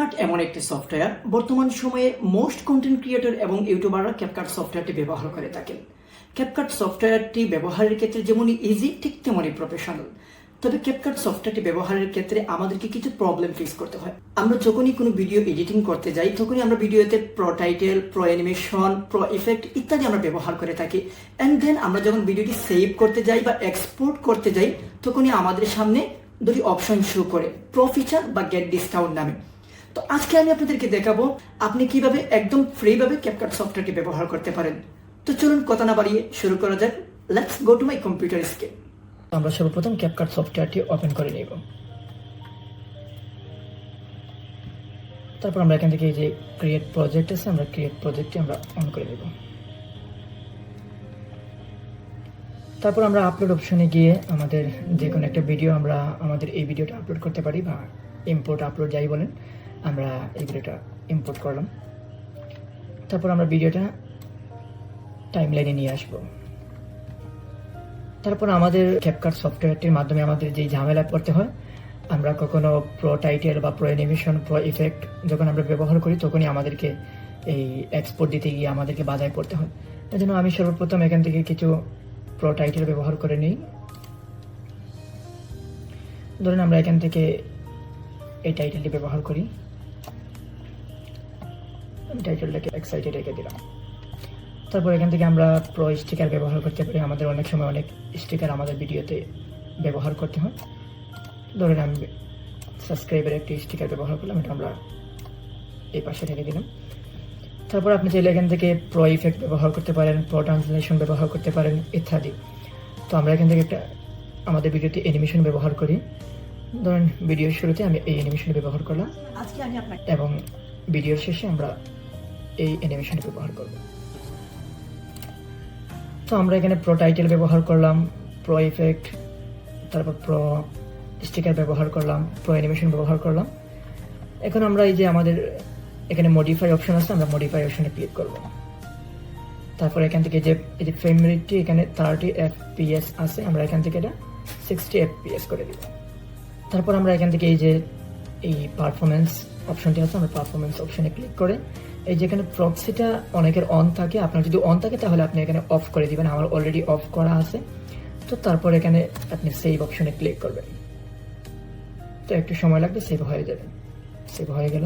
CapCut এমন একটি software বর্তমান সময়ে মোস্ট কন্টেন্ট ক্রিয়েটর এবং ইউটিউবাররা ক্যাপকাট সফটওয়্যারটি ব্যবহার করে থাকেন। ক্যাপকাট সফটওয়্যারটি ব্যবহারের ক্ষেত্রে যেমনই ইজি ঠিক তেমনই প্রফেশনাল তবে ক্যাপকাট সফটওয়্যারটি ব্যবহারের ক্ষেত্রে আমাদেরকে কিছু প্রবলেম ফেস করতে হয়। আমরা যখনই কোনো ভিডিও এডিটিং করতে যাই, তখনই আমরা ভিডিওতে pro title pro animation pro effect ইত্যাদি আমরা ব্যবহার করে থাকি। অ্যান্ড দেন আমরা যখন ভিডিওটি সেভ করতে যাই বা এক্সপোর্ট করতে যাই, তখনই আমাদের সামনে দুটি অপশন শো করে প্রো ফিচার বা গেট ডিসকাউন্ট নামে। তো আজকে আমি আপনাদেরকে দেখাবো আপনি কীভাবে একদম ফ্রিভাবে ক্যাপকাট সফটওয়্যারটি ব্যবহার করতে পারেন। তো চলুন কথা না বাড়িয়ে শুরু করা যাক। Let's go to my computer screen আমরা সর্বপ্রথম ক্যাপকাট সফটওয়্যারটি ওপেন করে নিব। তারপর আমরা এখান থেকে এই যে ক্রিয়েট প্রজেক্ট আছে, আমরা ক্রিয়েট প্রজেক্টটি আমরা অন করে নেব। তারপর আমরা আপলোড অপশনে গিয়ে আমাদের যে কোনো একটা ভিডিও আমরা, আমাদের এই ভিডিওটা আপলোড করতে পারি বা ইম্পোর্ট আপলোড যাই বলেন, আমরা এই ভিডিওটা ইম্পোর্ট করলাম। তারপর আমরা ভিডিওটা টাইম লাইনে নিয়ে আসব। তারপর আমাদের ক্যাপকাট সফটওয়্যারটির মাধ্যমে আমাদের যেই ঝামেলা পড়তে হয়, আমরা কখনো প্রো টাইটেল বা প্রো অ্যানিমেশন প্রো ইফেক্ট যখন আমরা ব্যবহার করি, তখনই আমাদেরকে এই এক্সপোর্ট দিতে গিয়ে আমাদেরকে বাধায় পড়তে হয়। এই জন্য আমি সর্বপ্রথম এখান থেকে কিছু প্রো টাইটেল ব্যবহার করে নিই। ধরুন আমরা এখান থেকে এই টাইটেলটি ব্যবহার করি। আমি টাইটেলটাকে এক্সাইটেড রেখে দিলাম। তারপর এখান থেকে আমরা প্রো স্টিকার ব্যবহার করতে পারি। আমাদের অনেক সময় অনেক স্টিকার আমাদের ভিডিওতে ব্যবহার করতে হয়। ধরেন আমি সাবস্ক্রাইবের একটি স্টিকার ব্যবহার করলাম, এটা আমরা এই পাশে রেখে দিলাম। তারপর আপনি চাইলে এখান থেকে প্রো ইফেক্ট ব্যবহার করতে পারেন প্রো ট্রান্সলেশন ব্যবহার করতে পারেন, ইত্যাদি। তো আমরা এখান থেকে একটা আমাদের ভিডিওতে অ্যানিমেশন ব্যবহার করি। ধরেন ভিডিওর শুরুতে আমি এই অ্যানিমেশন ব্যবহার করলাম। আজকে আমি আপনাকে এবং ভিডিওর শেষে আমরা এই অ্যানিমেশন ব্যবহার করব। তো আমরা এখানে প্রো টাইটেল ব্যবহার করলাম প্রো ইফেক্ট তারপর প্রো স্টিকার ব্যবহার করলাম প্রো অ্যানিমেশন ব্যবহার করলাম। এখন আমরা এই যে আমাদের এখানে মডিফাই অপশন আছে আমরা মডিফাই অপশনে ক্লিক করব। তারপর এখান থেকে যে এই যে ফ্রেম রেটটি এখানে থার্টি এফ আছে আমরা এখান থেকে এটা সিক্সটি এফ করে দিব। তারপর আমরা এখান থেকে এই যে এই পারফরমেন্স অপশনটি আছে, আমরা পারফরমেন্স অপশনে ক্লিক করে, এই যেখানে প্রক্সিটা অনেকের অন থাকে, আপনার যদি অন থাকে তাহলে আপনি এখানে অফ করে দিবেন, আমার অলরেডি অফ করা আছে। তো তারপর এখানে আপনি সেভ অপশনে ক্লিক করবেন। তো একটু সময় লাগবে সেভ হয়ে যাবে সেভ হয়ে গেল।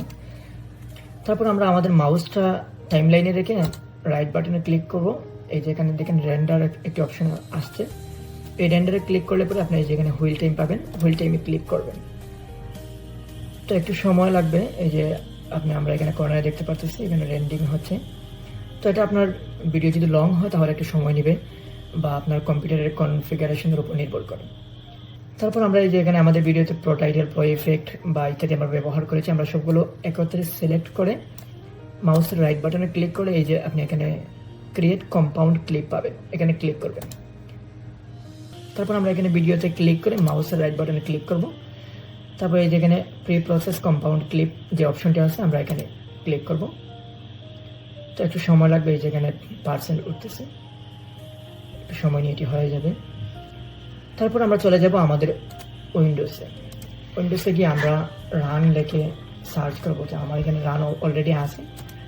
তারপর আমরা আমাদের মাউসটা টাইম লাইনে রেখে রাইট বাটনে ক্লিক করব। এই যে এখানে দেখেন রেন্ডার একটি অপশন আসছে। এই রেন্ডারে ক্লিক করলে পরে আপনি যেখানে হুইল টাইম পাবেন। হুইল টাইমে ক্লিক করবেন। তো একটু সময় লাগবে। এই যে আপনি আমরা এখানে কর্নারে দেখতে পাচ্ছি এখানে রেন্ডিং হচ্ছে। তো এটা আপনার ভিডিও যদি লং হয়, তাহলে একটু সময় নেবে বা আপনার কম্পিউটারের কনফিগারেশনের উপর নির্ভর করে। তারপর আমরা এই যে এখানে আমাদের ভিডিওতে প্রো টাইটেল প্রো ইফেক্ট বা ইত্যাদি আমরা ব্যবহার করেছি, আমরা সবগুলো একত্রে সিলেক্ট করে মাউসের রাইট বাটনে ক্লিক করে এই যে আপনি এখানে ক্রিয়েট কম্পাউন্ড ক্লিপ পাবেন। এখানে ক্লিক করবেন। তারপর আমরা এখানে ভিডিওতে ক্লিক করে মাউসের রাইট বাটনে ক্লিক করব। তারপর এই যেখানে প্রি প্রসেস কম্পাউন্ড ক্লিপ যে অপশনটি আছে, আমরা এখানে ক্লিক করব। তো একটু সময় লাগবে, এই যেখানে পার্সেন্ট উঠতেছে। একটু সময় নিয়ে এটি হয়ে যাবে। তারপর আমরা চলে যাব আমাদের উইন্ডোজে উইন্ডোজে গিয়ে আমরা রান লেখে সার্চ করব। যে আমার এখানে রান অলরেডি আছে,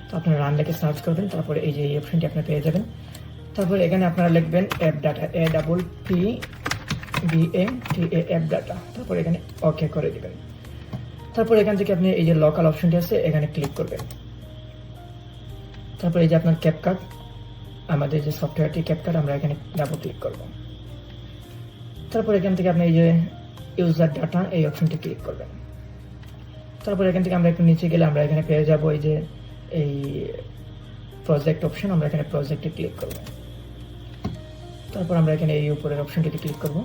তো আপনারা রান লেখে সার্চ করবেন। তারপরে এই যে এই অপশনটি আপনি পেয়ে যাবেন। তারপর এখানে আপনারা লিখবেন app data A double P B A T A app data তারপর এখানে ওকে করে দিবেন। তারপর এখান থেকে আপনি এই যে লোকাল অপশনটি আছে, এখানে ক্লিক করবেন। তারপর এই যে আপনার ক্যাপকাট আমাদের যে সফটওয়্যারটি ক্যাপকাট আমরা এখানে ডাবল ক্লিক করব। তারপর এখান থেকে আপনি এই যে ইউজার ডাটা এই অপশনটি ক্লিক করবেন। তারপর এখান থেকে আমরা একটু নিচে গেলে আমরা এখানে পেয়ে যাব এই যে এই প্রজেক্ট অপশন আমরা এখানে প্রজেক্টে ক্লিক করব। তারপর আমরা এখানে এই উপরের অপশনটিতে ক্লিক করব।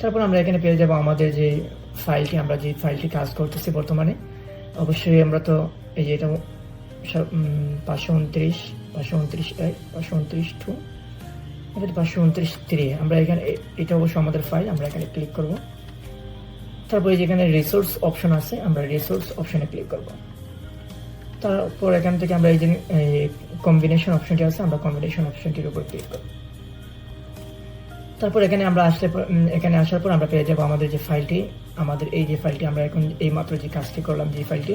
তারপর আমরা এখানে পেয়ে যাব আমাদের যে ফাইলটি আমরা যে ফাইলটি কাজ করতেছি বর্তমানে। অবশ্যই আমরা তো এই যে এটা পাঁচশো উনত্রিশ পাঁচশো উনত্রিশ এক পাঁচশো উনত্রিশ টু পাঁচশো উনত্রিশ থ্রি আমরা এখানে এটা অবশ্য আমাদের ফাইল আমরা এখানে ক্লিক করব। তারপরে যেখানে রিসোর্স অপশন আছে, আমরা রিসোর্স অপশনে ক্লিক করব। তারপর এখান থেকে আমরা এই যে কম্বিনেশন অপশনটি আছে, আমরা কম্বিনেশন অপশনটির উপর ক্লিক করব। তারপর এখানে আমরা আসলে এখানে আসার পর আমরা পেয়ে যাব আমাদের যে ফাইলটি আমাদের এই যে ফাইলটি আমরা এখন এই মাত্র যে কাজটি করলাম যে ফাইলটি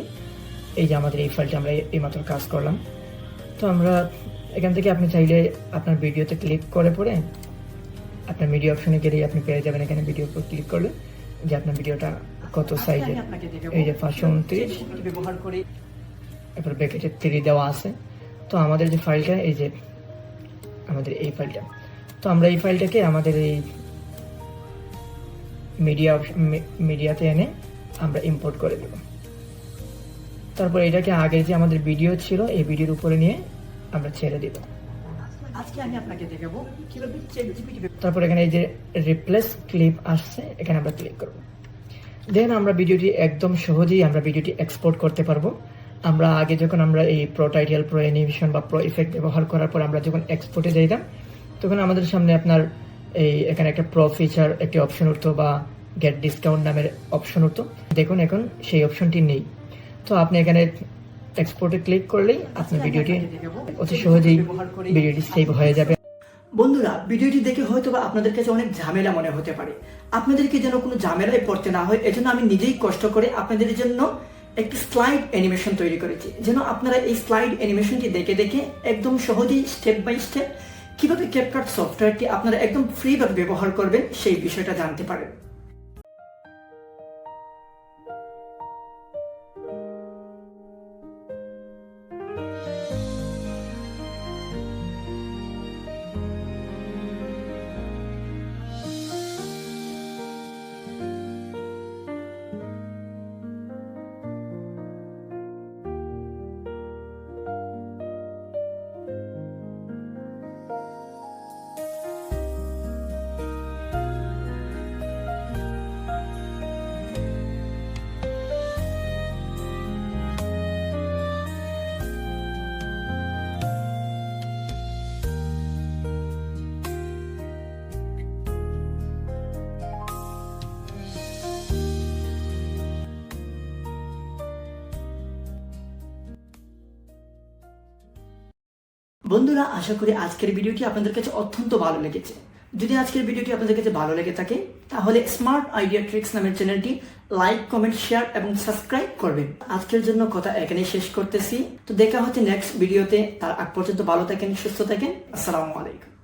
এই যে আমাদের এই ফাইলটি আমরা এই মাত্র কাজ করলাম। তো আমরা এখান থেকে আপনি চাইলে আপনার ভিডিওতে ক্লিক করে পরে আপনার মিডিয়া অপশনে গেলেই আপনি পেয়ে যাবেন এখানে ভিডিও উপর ক্লিক করলে। যে আপনার ভিডিওটা কত সাইজের এই যে পাঁচশো উনত্রিশ। ব্যবহার করে এরপর ব্যাকেটে থ্রি দেওয়া আছে। তো আমাদের যে ফাইলটা এই যে আমাদের এই ফাইলটা তো আমরা এই ফাইলটাকে আমাদের এই মিডিয়া মিডিয়াতে এনে আমরা ইম্পোর্ট করে দেব। তারপর এটাকে আগের যে আমাদের ভিডিও ছিল এই ভিডিওর উপরে নিয়ে আমরা ছেড়ে দিব। আজকে আমি আপনাকে দেখাবো কীভাবে তারপর এখানে এই যে রিপ্লেস ক্লিপ আসছে এখানে আমরা ক্লিক করব। দেন আমরা ভিডিওটি একদম সহজেই আমরা ভিডিওটি এক্সপোর্ট করতে পারব। আমরা আগে যখন আমরা এই প্রো টাইটেল প্রো অ্যানিমেশন বা প্রো ইফেক্ট ব্যবহার করার পর আমরা যখন এক্সপোর্টে যাইতাম তখন আমাদের সামনে আপনার এই এখানে একটা প্রো ফিচার একটি অপশন উঠতো বা গেট ডিসকাউন্ট নামের অপশন উঠতো। দেখুন এখন সেই অপশনটি নেই। তো আপনি এখানে এক্সপোর্টে ক্লিক করলেই আপনার ভিডিওটি অতি সহজেই ভিডিওটি সেভ হয়ে যাবে। বন্ধুরা ভিডিওটি দেখে হয়তো বা আপনাদের কাছে অনেক ঝামেলা মনে হতে পারে। আপনাদেরকে যেন কোনো ঝামেলায় পড়তে না হয় এজন্য আমি নিজেই কষ্ট করে আপনাদের জন্য একটি স্লাইড অ্যানিমেশন তৈরি করেছি। যেন আপনারা এই স্লাইড অ্যানিমেশনটি দেখে দেখে একদম সহজেই স্টেপ বাই স্টেপ কীভাবে ক্যাপকাট সফটওয়্যারটি আপনারা একদম ফ্রিভাবে ব্যবহার করবেন সেই বিষয়টা জানতে পারেন। বন্ধুরা, আশা করি আজকের ভিডিওটি আপনাদের কাছে অত্যন্ত ভালো লেগেছে। যদি আজকের ভিডিওটি আপনাদের কাছে ভালো লেগে থাকে, তাহলে স্মার্ট আইডিয়া ট্রিক্স নামের চ্যানেলটি লাইক, কমেন্ট, শেয়ার এবং সাবস্ক্রাইব করবেন। আজকের জন্য কথা এখানে শেষ করতেছি। তো দেখা হচ্ছে নেক্সট ভিডিওতে। তার আগ পর্যন্ত ভালো থাকেন, সুস্থ থাকেন। আসসালামু আলাইকুম।